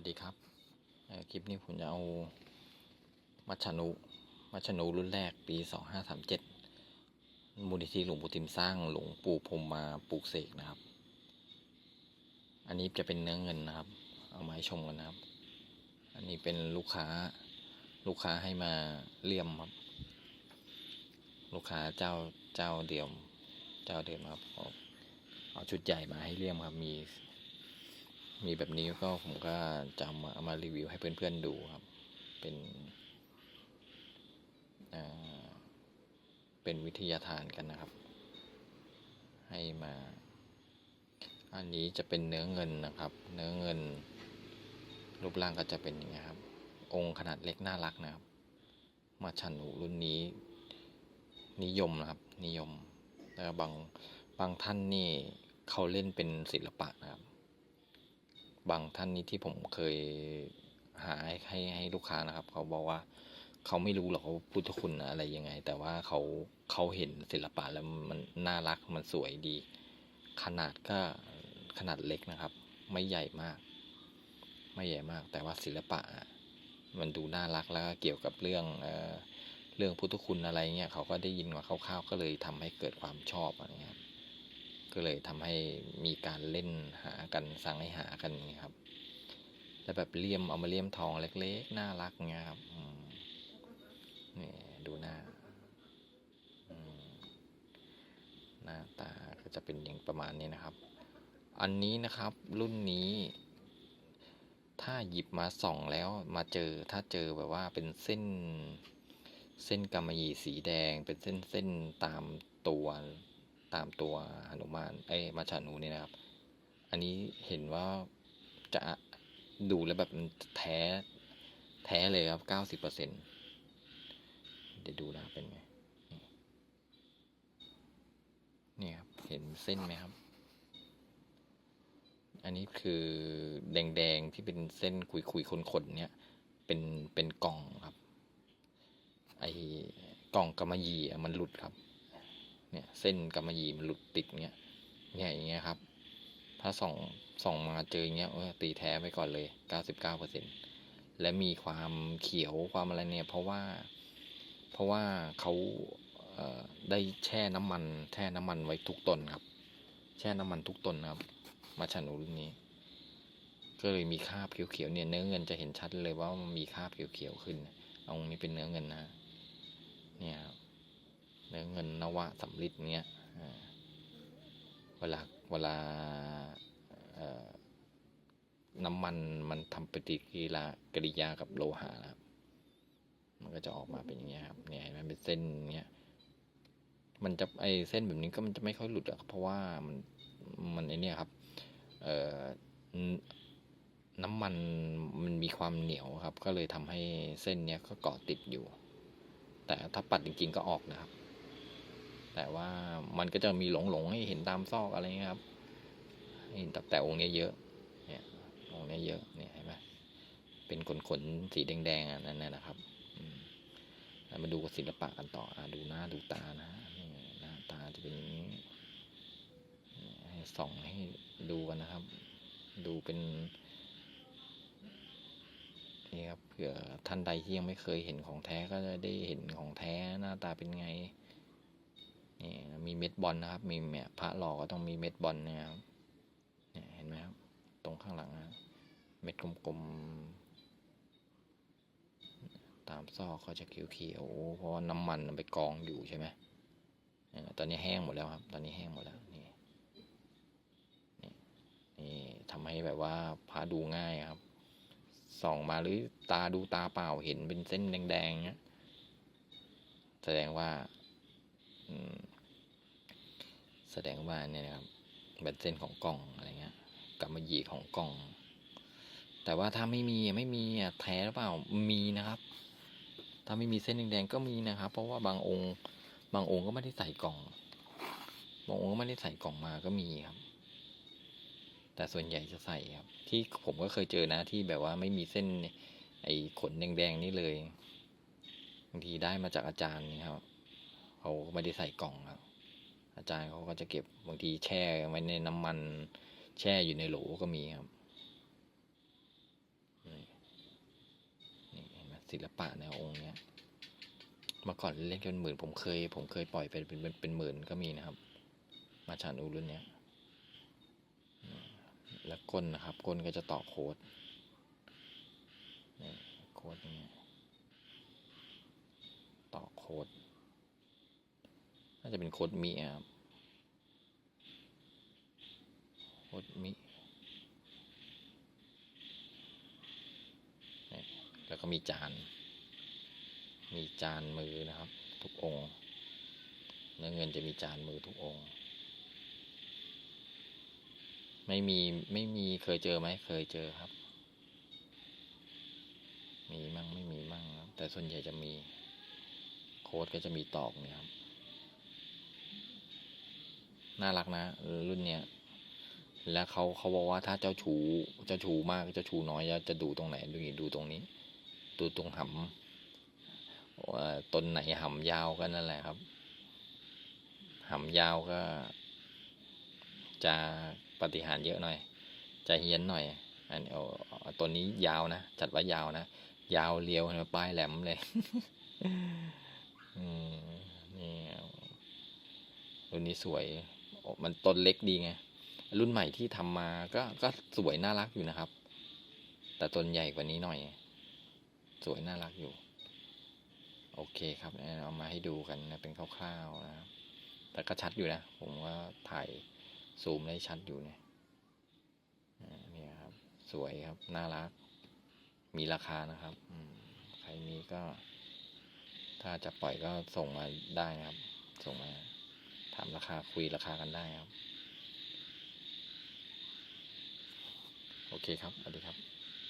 วัสดีครับ คลิปนี้ผมจะเอามัชนุมัชนุรุ่นแรกปีสองห้าสามเจ็ดมูลนิธิหลวงปู่ทิมสร้างหลวงปู่พรมมาปลูกเสกนะครับ อันนี้จะเป็นเนื้อเงินนะครับ เอามาให้ชมกันนะครับ อันนี้เป็นลูกค้าลูกค้าให้มาเลี่ยมครับ ลูกค้าเจ้าเจ้าเดียว เจ้าเดิมครับเอาชุดใหญ่มาให้เลี่ยมครับมี มีแบบนี้ก็ผมก็จะเอามาเอามารีวิวให้เพื่อนๆดูครับ เป็นเป็นวิทยาทานกันนะครับ ให้มา อันนี้จะเป็นเนื้อเงินนะครับ เนื้อเงิน รูปร่างก็จะเป็นอย่างนี้ครับ องค์ขนาดเล็กน่ารักนะครับ มาชันหูรุ่นนี้ นิยมนะครับ นิยมแล้วบางบางท่านนี่เขาเล่นเป็นศิลปะนะครับ บางท่านนี้ที่ผมเคยหาให้ให้ให้ลูกค้านะครับ เขาบอกว่าเขาไม่รู้หรอกว่าพุทธคุณอะไรยังไง แต่ว่าเขาเขาเห็นศิลปะแล้วมันน่ารักมันสวยดี ขนาดก็ขนาดเล็กนะครับ ไม่ใหญ่มาก ไม่ใหญ่มาก แต่ว่าศิลปะ มันดูน่ารักแล้วก็เกี่ยวกับเรื่องเออเรื่องพุทธคุณอะไรเงี้ยเขาก็ได้ยินมาคร่าวๆก็เลยทำให้เกิดความชอบอะไรเงี้ยครับ ก็เลยทำให้มีการเล่นหากันสั่งให้หากันอย่างเงี้ครับแล้วแบบเลี่ยมเอามาเลี่ยมทองเล็กๆน่ารักเงี้ยครับนี่ดูหน้าหน้าตาก็จะเป็นอย่างประมาณนี้นะครับ อันนี้นะครับรุ่นนี้ ถ้าหยิบมาส่องแล้วมาเจอถ้าเจอแบบว่าเป็นเส้นเส้นกำมะหยี่สีแดงเป็นเส้นเส้นตามตัว ตามตัวหนุมานเอ้มาชานูนี่นะครับ อันนี้เห็นว่าจะดูแล้วแบบมันแท้แท้เลยครับเก้าสิบเปอร์เซ็นเดี๋ยวดูนะเป็นไงนี่ครับ เห็นเส้นไหมครับ อันนี้คือแดงๆที่เป็นเส้นคุยๆคนๆเนี่ย เป็นเป็นกล่องครับ ไอ้กล่องกำมะหยี่อะมันหลุดครับ เนี่ยเส้นกำมะหยี่มันหลุดติดเงี้ยเนี่ยอย่างเงี้ยครับ ถ้าส่องส่องมาเจออย่างเงี้ยเออตีแท้ไปก่อนเลย 99%และมีความเขียวความอะไรเนี่ยเพราะว่า เพราะว่าเขาเอ่อได้แช่น้ำมัน แช่น้ำมันไว้ทุกตนครับ แช่น้ำมันทุกตนครับ มาชันอุรุ่นนี้ ก็เลยมีคราบเขียวๆเนี่ยเนื้อเงินจะเห็นชัดเลยว่ามันมีคราบเขียวๆขึ้น เอางนี้เป็นเนื้อเงินนะ เนี่ย เงินนวะสำลิดเนี้ยเวลาเวลาน้ำมันมันทำปฏิกิริยากริยากับโลหะนะครับมันก็จะออกมาเป็นอย่างเงี้ยครับเนี่ยเห็นเป็นเส้นเนี้ยมันจะไอเส้นแบบนี้ก็มันจะไม่ค่อยหลุดอะเพราะว่ามันมันไอเนี่ยครับ เอ่อนน้ำมันมันมีความเหนียวครับ ก็เลยทำให้เส้นเนี้ยก็เกาะติดอยู่ แต่ถ้าปัดจริงๆก็ออกนะครับ แต่ว่ามันก็จะมีหลงๆให้เห็นตามซอกอะไรเงี้ยครับเห็นแต่แต่องค์นี้เยอะเนี่ยองค์นี้เยอะเนี่ยเห็นไหมเป็นขนขนสีแดงๆอะนั่นนะนะครับมมาดูศิลปะกันต่ออดูหน้าดูตานะหน้าตาจะเป็นอย่างนี้ให้ส่องให้ดูกันนะครับ ดูเป็นนี่ครับเผื่อท่านใดที่ยังไม่เคยเห็นของแท้ก็จะได้เห็นของแท้หน้าตาเป็นไง มีเม็ดบอลนะครับ มีแม่พระหล่อก็ต้องมีเม็ดบอลนี่ยครับเนี่ยเห็นไหมครับ ตรงข้างหลังนะเม็ดกลมๆ ตามซอกก็จะเขียวๆเพราะว่าน้ำมันไปกองอยู่ใช่ไหมตอนนี้แห้งหมดแล้วครับ ตอนนี้แห้งหมดแล้วนี่นี่นี่ทำให้แบบว่าพาดูง่ายครับส่องมาหรือตาดูตาเปล่าเห็นเป็นเส้นแดงๆเนี้ยแสดงว่า อืม แสดงว่าเนี่ยนะครับเป็นเส้นของกล่องอะไรเงี้ยกำมะหยี่ของกล่อง แต่ว่าถ้าไม่มีไม่มีอะแท้หรือเปล่ามีนะครับ ถ้าไม่มีเส้นแดงๆก็มีนะครับ เพราะว่าบางองค์ บางองค์ก็ไม่ได้ใส่กล่อง บางองค์ก็ไม่ได้ใส่กล่องมาก็มีครับ แต่ส่วนใหญ่จะใส่ครับ ที่ผมก็เคยเจอนะที่แบบว่าไม่มีเส้นไอ้ขนแดงๆนี่เลยบางทีได้มาจากอาจารย์นี่ครับเขาไม่ได้ใส่กล่องครับ อาจารย์เขาก็จะเก็บบางทีแช่ไว้ในน้ำมันแช่อยู่ในโหลก็มีครับนี่นะศิลปะแนองค์เนี้ยเมื่อก่อนเล่นกันเป็นหมื่นผมเคย ผมเคยปล่อยเป็นเป็นเป็นหมื่นก็มีนะครับ มาชานอูรุ่นเนี้ยแล้วก้นนะครับ ก้นก็จะต่อโค้ดนี่โค้ดย่างเงี้ยต่อโค้ด คดมิอะครับโคดมีแล้วก็มีจาน มีจานมือนะครับ ทุกองค์ เนื้อเงินจะมีจานมือทุกองค์ ไม่มี ไม่มีเคยเจอไหม เคยเจอครับ มีมั่งไม่มีมั่งครับ แต่ส่วนใหญ่จะมี โค้ดก็จะมีตอกเนี่ยครับ น่ารักนะรุ่นเนี้ยแล้วเขาเขาบอกว่าถ้าเจ้าชูเจ้าชูมากเจ้าชูน้อยจะจะดูตรงไหนดูนี่ดูตรงนี้ ดูตรงหำว่าต้นไหนหำยาวก็นั่นแหละครับหำยาวก็ จะปฏิหารเยอะหน่อย จะเฮี้ยนหน่อยอันเอาเอตัวนี้ยาวนะจัดว่ายาวนะยาวเรียวปลายแหลมเลยอืมนี่รุ่นนี้สวย มันต้นเล็กดีไง รุ่นใหม่ที่ทำมาก็ก็สวยน่ารักอยู่นะครับ แต่ต้นใหญ่กว่านี้หน่อย สวยน่ารักอยู่ โอเคครับเอามาให้ดูกันนะเป็นคร่าวๆนะครับแต่ก็ชัดอยู่นะ ผมว่าถ่ายซูมได้ชัดอยู่เนี่ยนี่ครับ สวยครับ น่ารัก มีราคานะครับใครมีก็ ถ้าจะปล่อยก็ส่งมาได้นะครับ ส่งมา ถามราคาคุยราคากันได้ครับ โอเคครับสวัสดีครับ